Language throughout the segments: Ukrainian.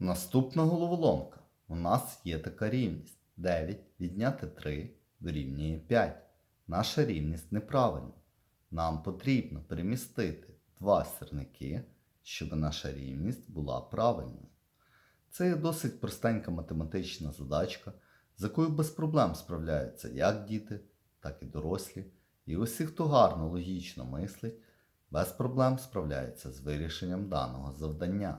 Наступна головоломка. У нас є така рівність. 9 відняти 3 дорівнює 5. Наша рівність неправильна. Нам потрібно перемістити два сірники, щоб наша рівність була правильною. Це є досить простенька математична задачка, з якою без проблем справляються як діти, так і дорослі. І усі, хто гарно логічно мислить, без проблем справляються з вирішенням даного завдання.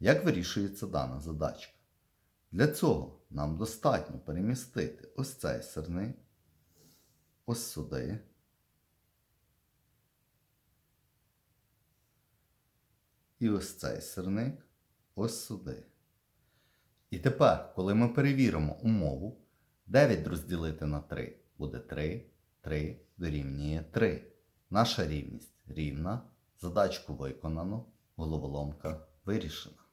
Як вирішується дана задачка? Для цього нам достатньо перемістити ось цей сирник, ось сюди. І ось цей сирник ось сюди. І тепер, коли ми перевіримо умову, 9 розділити на 3 буде 3, 3 дорівнює 3. Наша рівність рівна, задачку виконано, головоломка вирішена.